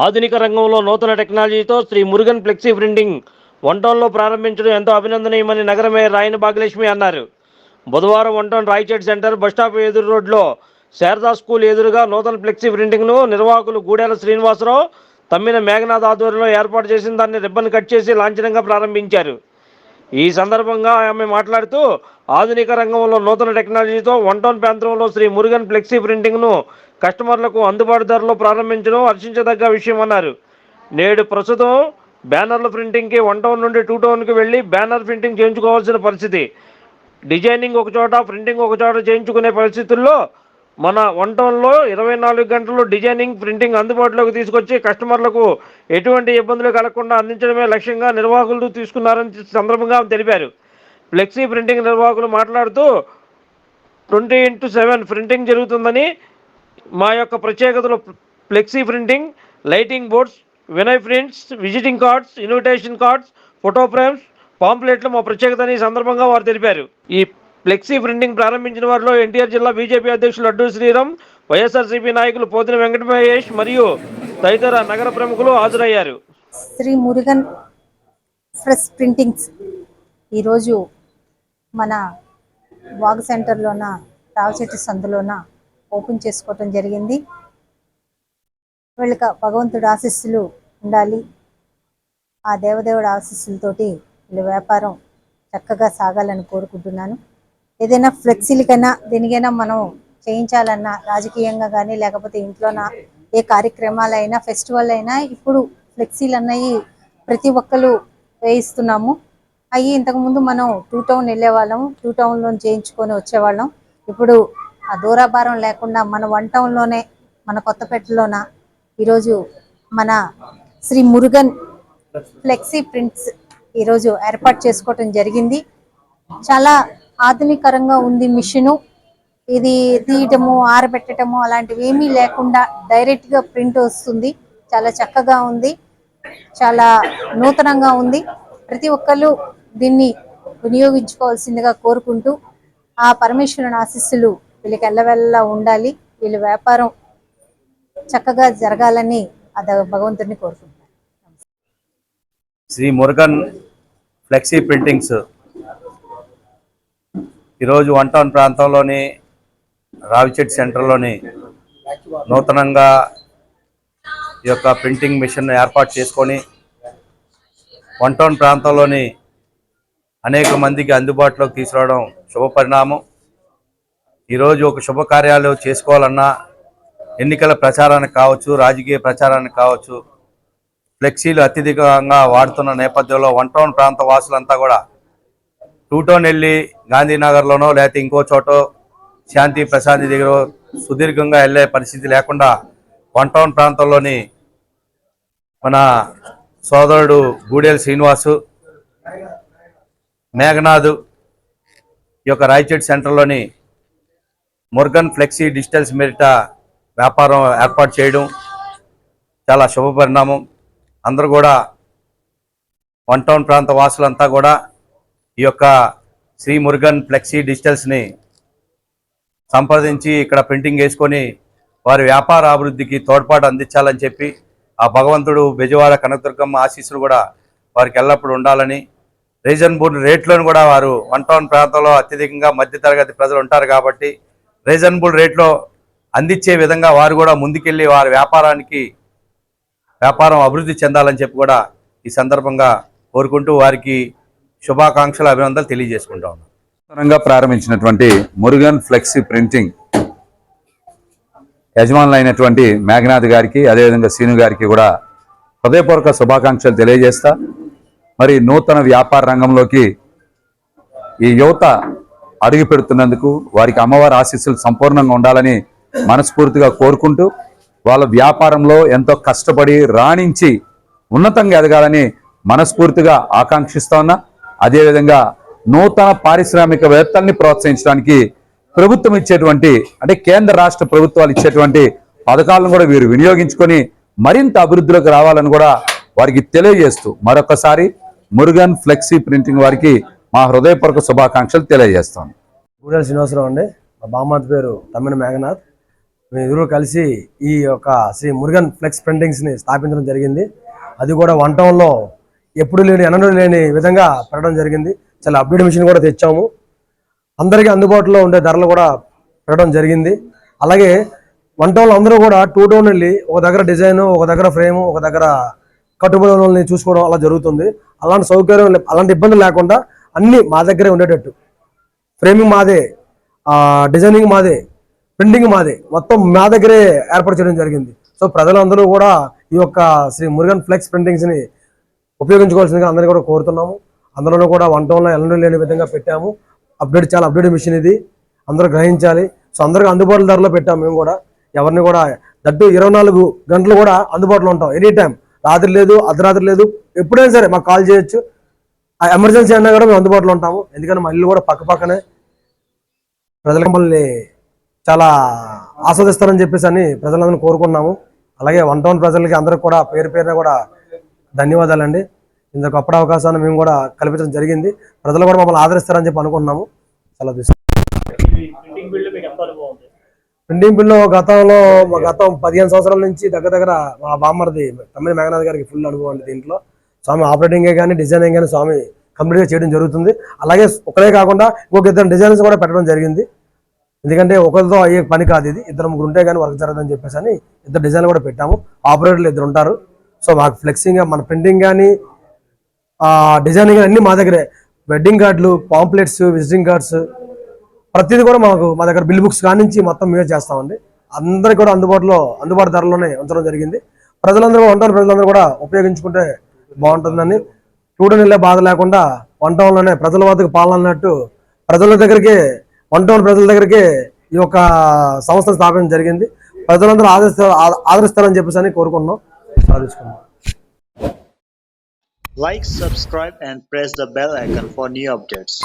ఆధునిక రంగంలో నూతన టెక్నాలజీతో Shri Murugan flexi printing one టౌన్లో ప్రారంభించడం ఎంతో అభినందనీయమని నగర మేయర్ రాయన భాగ్యలక్ష్మి అన్నారు. బుధవారం వన్ టౌన్ సెంటర్ బస్టాప్ ఎదురు రోడ్లో శారదా స్కూల్ ఎదురుగా నూతన ఫ్లెక్సీ ప్రింటింగ్ను నిర్వాహకులు గూడెల శ్రీనివాసరావు తమ్మిన మేఘనాథ్ ఆధ్వర్యంలో ఏర్పాటు చేసిన దాన్ని రిబ్బన్ కట్ చేసి లాంఛనంగా ప్రారంభించారు. ఈ సందర్భంగా ఆమె మాట్లాడుతూ ఆధునిక రంగంలో నూతన టెక్నాలజీతో వన్ టౌన్ ప్రాంతంలో శ్రీ మురుగన్ ఫ్లెక్సీ ప్రింటింగ్ను కస్టమర్లకు అందుబాటు ధరలో ప్రారంభించడం హర్షించదగ్గ విషయం అన్నారు. నేడు ప్రస్తుతం బ్యానర్ల ప్రింటింగ్కి వన్ టౌన్ నుండి టూ టౌన్కి వెళ్ళి బ్యానర్ ప్రింటింగ్ చేయించుకోవాల్సిన పరిస్థితి. డిజైనింగ్ ఒక చోట ప్రింటింగ్ ఒక చోట చేయించుకునే పరిస్థితుల్లో మన వన్ టౌన్లో ఇరవై నాలుగు గంటలు డిజైనింగ్ ప్రింటింగ్ అందుబాటులోకి తీసుకొచ్చి కస్టమర్లకు ఎటువంటి ఇబ్బందులు కలగకుండా అందించడమే లక్ష్యంగా నిర్వాహకులు తీసుకున్నారని సందర్భంగా ఆమె తెలిపారు. ఫ్లెక్సీ ప్రింటింగ్ నిర్వాహకులు మాట్లాడుతూ ట్వంటీ ఇంటూ సెవెన్ ప్రింటింగ్ జరుగుతుందని మా యొక్క ప్రత్యేకతలు flexi printing lighting boards Vinay prints visiting cards invitation cards photo frames పాంప్లెట్లు మా ప్రత్యేకత అని ఈ సందర్భంగా వారు తెలిపారు. ఈ ఫ్లెక్సీ ప్రింటింగ్ ప్రారంభించిన వారిలో ఎన్టీఆర్ జిల్లా బీజేపీ అధ్యక్షులు అడ్డు శ్రీరామ్ వైఎస్ఆర్సీపీ నాయకులు పోతిన వెంకట మహేష్ మరియు తదితర నగర ప్రముఖులు హాజరయ్యారు. శ్రీ మురుగన్ ఫ్రెష్ ప్రింటింగ్స్ ఈరోజు మన వాగ్ సెంటర్లోన రావచెట్టు సందులోన ఓపెన్ చేసుకోవటం జరిగింది. వీళ్ళకి భగవంతుడి ఆశీస్సులు ఉండాలి. ఆ దేవదేవుడి ఆశీస్సులతోటి వీళ్ళ వ్యాపారం చక్కగా సాగాలని కోరుకుంటున్నాను. ఏదైనా ఫ్లెక్సీలకైనా దేనికైనా మనం చేయించాలన్నా రాజకీయంగా కానీ లేకపోతే ఇంట్లోన ఏ కార్యక్రమాలైనా ఫెస్టివల్ అయినా ఇప్పుడు ఫ్లెక్సీలు అన్నవి ప్రతి ఒక్కరు వేయిస్తున్నాము. అవి ఇంతకుముందు మనం టూ టౌన్ వెళ్ళేవాళ్ళం టూ టౌన్లో చేయించుకొని వచ్చేవాళ్ళం. ఇప్పుడు ఆ దూరాభారం లేకుండా మన వన్ టౌన్లోనే మన కొత్తపేటలోన ఈరోజు మన శ్రీ మురుగన్ ఫ్లెక్సీ ప్రింట్స్ ఈరోజు ఏర్పాటు చేసుకోవటం జరిగింది. చాలా ఆధునికరంగా ఉంది మిషను. ఇది తీయటము ఆరబెట్టడము అలాంటివి ఏమీ లేకుండా డైరెక్ట్గా ప్రింట్ వస్తుంది. చాలా చక్కగా ఉంది. చాలా నూతనంగా ఉంది. ప్రతి ఒక్కళ్ళు దీన్ని వినియోగించుకోవాల్సిందిగా కోరుకుంటూ ఆ పరమేశ్వరుని ఆశీస్సులు వీళ్ళకి ఎల్లవెల్లా ఉండాలి. వీళ్ళ వ్యాపారం చక్కగా జరగాలని అది భగవంతుడిని కోరుకుంటున్నాను. Shri Murugan flexi printings. ఈరోజు వన్ టౌన్ ప్రాంతంలోని రావిచెట్ సెంటర్లోని నూతనంగా ఈ యొక్క ప్రింటింగ్ మిషన్ ఏర్పాటు చేసుకొని వన్ టౌన్ ప్రాంతంలోని అనేక మందికి అందుబాటులోకి తీసుకురావడం శుభ పరిణామం ఈరోజు ఒక శుభకార్యాలు చేసుకోవాలన్నా ఎన్నికల ప్రచారానికి కావచ్చు రాజకీయ ప్రచారానికి కావచ్చు ఫ్లెక్సీలు అత్యధికంగా వాడుతున్న నేపథ్యంలో వన్ టౌన్ ప్రాంత వాసులంతా కూడా టూ టౌన్ వెళ్ళి గాంధీనగర్లోనో లేకపోతే ఇంకో చోటో శాంతి ప్రశాంతి దగ్గర సుదీర్ఘంగా వెళ్ళే పరిస్థితి లేకుండా వన్ టౌన్ ప్రాంతంలోని మన సోదరుడు గూడేల్ శ్రీనివాసు మేఘనాథ్ ఈ యొక్క రాయచెట్ సెంటర్లోని ముర్గన్ ఫ్లెక్సీ డిజిటల్స్ మెరిట వ్యాపారం ఏర్పాటు చేయడం చాలా శుభ పరిణామం. అందరూ కూడా వన్ టౌన్ ప్రాంత వాసులంతా కూడా ఈ యొక్క శ్రీ మురుగన్ ఫ్లెక్సీ డిజిటల్స్ని సంప్రదించి ఇక్కడ ప్రింటింగ్ వేసుకొని వారి వ్యాపార అభివృద్ధికి తోడ్పాటు అందించాలని చెప్పి ఆ భగవంతుడు బెజవాడ కనకదుర్గమ్మ ఆశీస్సులు కూడా వారికి ఎల్లప్పుడూ ఉండాలని రీజనబుల్ రేట్లను కూడా వారు వన్ టౌన్ ప్రాంతంలో అత్యధికంగా మధ్యతరగతి ప్రజలు ఉంటారు కాబట్టి రీజనబుల్ రేట్లో అందించే విధంగా వారు కూడా ముందుకెళ్ళి వారి వ్యాపారానికి వ్యాపారం అభివృద్ధి చెందాలని చెప్పి కూడా ఈ సందర్భంగా కోరుకుంటూ వారికి శుభాకాంక్షలు అభినందనలు తెలియజేసుకుంటా ఉన్నాం. ప్రారంభించినటువంటి మురుగన్ ఫ్లెక్సీ ప్రింటింగ్ యజమానులు అయినటువంటి మేఘనాథ్ గారికి అదేవిధంగా సీను గారికి కూడా హృదయపూర్వక శుభాకాంక్షలు తెలియజేస్తా. మరి నూతన వ్యాపార రంగంలోకి ఈ యువత అడుగు పెడుతున్నందుకు వారికి అమ్మవారి ఆశీస్సులు సంపూర్ణంగా ఉండాలని మనస్ఫూర్తిగా కోరుకుంటూ వాళ్ళ వ్యాపారంలో ఎంతో కష్టపడి రాణించి ఉన్నతంగా ఎదగాలని మనస్ఫూర్తిగా ఆకాంక్షిస్తా ఉన్నా. అదేవిధంగా నూతన పారిశ్రామికవేత్తల్ని ప్రోత్సహించడానికి ప్రభుత్వం ఇచ్చేటువంటి అంటే కేంద్ర రాష్ట్ర ప్రభుత్వాలు ఇచ్చేటువంటి పథకాలను కూడా వీరు వినియోగించుకొని మరింత అభివృద్ధిలోకి రావాలని కూడా వారికి తెలియజేస్తూ మరొకసారి మురుగన్ ఫ్లెక్సీ ప్రింటింగ్ వారికి మా హృదయపూర్వక శుభాకాంక్షలు తెలియజేస్తాను. గూడెల శ్రీనివాసరావు అండి. మా బామ్మాత పేరు తమ్మిన మేఘనాథ్. మేము ఇద్దరు కలిసి ఈ యొక్క శ్రీ మురుగన్ ఫ్లెక్స్ ప్రింటింగ్స్ని స్థాపించడం జరిగింది. అది కూడా వన్ టౌన్లో ఎప్పుడు లేని ఎన్నడూ లేని విధంగా పెట్టడం జరిగింది. చాలా అప్డేట్ మిషన్ కూడా తెచ్చాము. అందరికీ అందుబాటులో ఉండే ధరలు కూడా పెట్టడం జరిగింది. అలాగే వన్ టౌన్లో అందరూ కూడా టూ టౌన్ వెళ్ళి ఒక దగ్గర డిజైన్ ఒక దగ్గర ఫ్రేమ్ ఒక దగ్గర కట్టుబడి చూసుకోవడం అలా జరుగుతుంది. అలాంటి సౌకర్యం అలాంటి ఇబ్బంది లేకుండా అన్నీ మా దగ్గరే ఉండేటట్టు. ఫ్రేమింగ్ మాదే డిజైనింగ్ మాదే ప్రింటింగ్ మాదే మొత్తం మా దగ్గరే ఏర్పాటు చేయడం జరిగింది. సో ప్రజలందరూ కూడా ఈ యొక్క శ్రీ మురుగన్ ఫ్లెక్స్ ప్రింటింగ్స్ని ఉపయోగించుకోవాల్సిందిగా అందరినీ కూడా కోరుతున్నాము. అందులోనూ కూడా వన్ టౌన్లో ఎల్లనూ లేని విధంగా పెట్టాము. అప్డేట్ చాలా అప్డేట్ మిషన్ ఇది. అందరూ గ్రహించాలి. సో అందరికి అందుబాటులో ధరలో పెట్టాము మేము కూడా. ఎవరిని కూడా దట్టు ఇరవై నాలుగు గంటలు కూడా అందుబాటులో ఉంటాం. ఎనీ టైం రాత్రి లేదు అర్ధరాత్రి లేదు. ఎప్పుడైనా సరే మాకు కాల్ చేయొచ్చు. ఎమర్జెన్సీ అన్నా కూడా మేము అందుబాటులో ఉంటాము. ఎందుకంటే మా ఇల్లు కూడా పక్క పక్కనే ప్రజలు మమ్మల్ని చాలా ఆస్వాదిస్తారని చెప్పేసి అని ప్రజలందరినీ కోరుకున్నాము అలాగే వన్ టౌన్ ప్రజలకి అందరికి కూడా పేరు పేరున కూడా ధన్యవాదాలండి. ఇంత గొప్ప అవకాశాన్ని మేము కూడా కల్పించడం జరిగింది. ప్రజలు కూడా మమ్మల్ని ఆదరిస్తారని చెప్పి అనుకున్నాము చాలా ప్రింటింగ్ బిల్లు గతంలో గతం పదిహేను సంవత్సరాల నుంచి దగ్గర దగ్గర మా బామ్మర్ది తమ్మిడి మేఘనాథ్ గారికి ఫుల్ అనుభవం అండి దీంట్లో. స్వామి ఆపరేటింగే కానీ డిజైనింగ్ కానీ స్వామి కంప్లీట్గా చేయడం జరుగుతుంది. అలాగే ఒకరే కాకుండా ఇంకొక ఇద్దరు డిజైన్స్ కూడా పెట్టడం జరిగింది. ఎందుకంటే ఒకరితో అయ్యే పని కాదు ఇది. ఇద్దరు ముగ్గురు ఉంటే కానీ వర్క్ జరగదని చెప్పేసి అని ఇద్దరు డిజైన్లు కూడా పెట్టాము. ఆపరేటర్లు ఇద్దరు ఉంటారు. సో మాకు ఫ్లెక్సింగ్ మన ప్రింటింగ్ కానీ డిజైనింగ్ కానీ మా దగ్గరే. వెడ్డింగ్ కార్డులు పాంప్లెట్స్ విజిటింగ్ కార్డ్స్ ప్రతిదీ కూడా మాకు మా దగ్గర బిల్ బుక్స్ కానించి మొత్తం మేమే చేస్తామండి. అందరికీ కూడా అందుబాటులో అందుబాటు ధరలోనే ఉంచడం జరిగింది. ప్రజలందరూ కూడా ప్రజలందరూ కూడా ఉపయోగించుకుంటే బాగుంటుందని చూడని బాధ లేకుండా వన్ టౌన్లోనే ప్రజల వద్దకు పాలనట్టు ప్రజల దగ్గరికి వన్ టౌన్ ప్రజల దగ్గరికి ఈ యొక్క సంస్థను స్థాపించడం జరిగింది. ప్రజలందరూ ఆదరిస్తారు ఆదరిస్తారని చెప్పేసి అని కోరుకున్నాం సాధించుకున్నాం like subscribe and press the bell icon for new updates